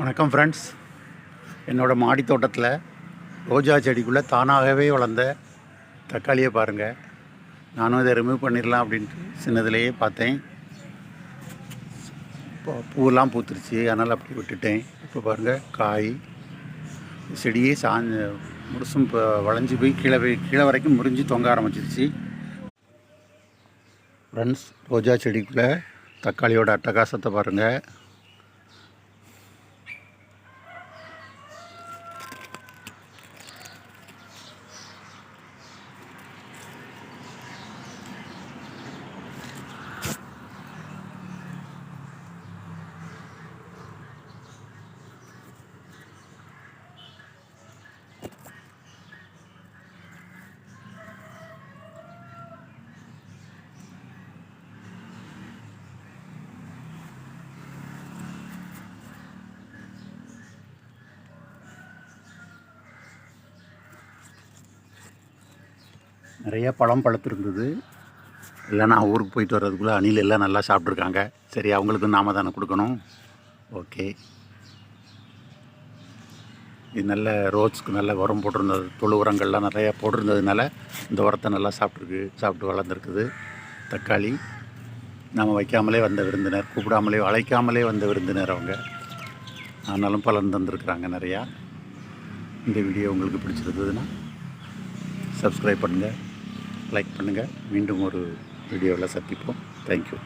வணக்கம் ஃப்ரெண்ட்ஸ் என்னோடய மாடி தோட்டத்தில் ரோஜா செடிக்குள்ளே தானாகவே வளர்ந்த தக்காளியை பாருங்கள் நானும் இதை ரிமூவ் பண்ணிடலாம் அப்படின்ட்டு சின்னதுலேயே பார்த்தேன். இப்போ பூவெல்லாம் பூத்துருச்சு அதனால் அப்படி விட்டுட்டேன். இப்போ பாருங்கள் காய். செடியே சாஞ்ச முழுசும் இப்போ வளைஞ்சு போய் கீழே போய் கீழே வரைக்கும் முறிஞ்சு தொங்க ஆரம்பிச்சிருச்சு. ஃப்ரெண்ட்ஸ் ரோஜா செடிக்குள்ளே தக்காளியோட அட்டகாசத்தை பாருங்கள் நிறைய பழம் பழுத்திருந்தது. இல்லைனா ஊருக்கு போயிட்டு வர்றதுக்குள்ளே அணில் எல்லாம் நல்லா சாப்பிட்ருக்காங்க சரி அவங்களுக்கும் நாம தானே கொடுக்கணும். ஓகே. இது நல்ல ரோட்ஸ்க்கு நல்ல உரம் போட்டிருந்தது. தொழு உரங்கள்லாம் நிறையா போட்டிருந்ததுனால இந்த உரத்தை நல்லா சாப்பிட்ருக்கு சாப்பிட்டு வளர்ந்துருக்குது. தக்காளி நாம் வைக்காமலே வந்த விருந்தினர் கூப்பிடாமலே அழைக்காமலே வந்த விருந்தினர் அவங்க. ஆனாலும் பலன் தந்திருக்கிறாங்க நிறையா. இந்த வீடியோ உங்களுக்கு பிடிச்சிருந்ததுன்னா சப்ஸ்கிரைப் பண்ணுங்கள் லைக் பண்ணுங்கள் மீண்டும் ஒரு வீடியோவில் சந்திப்போம். தேங்க்யூ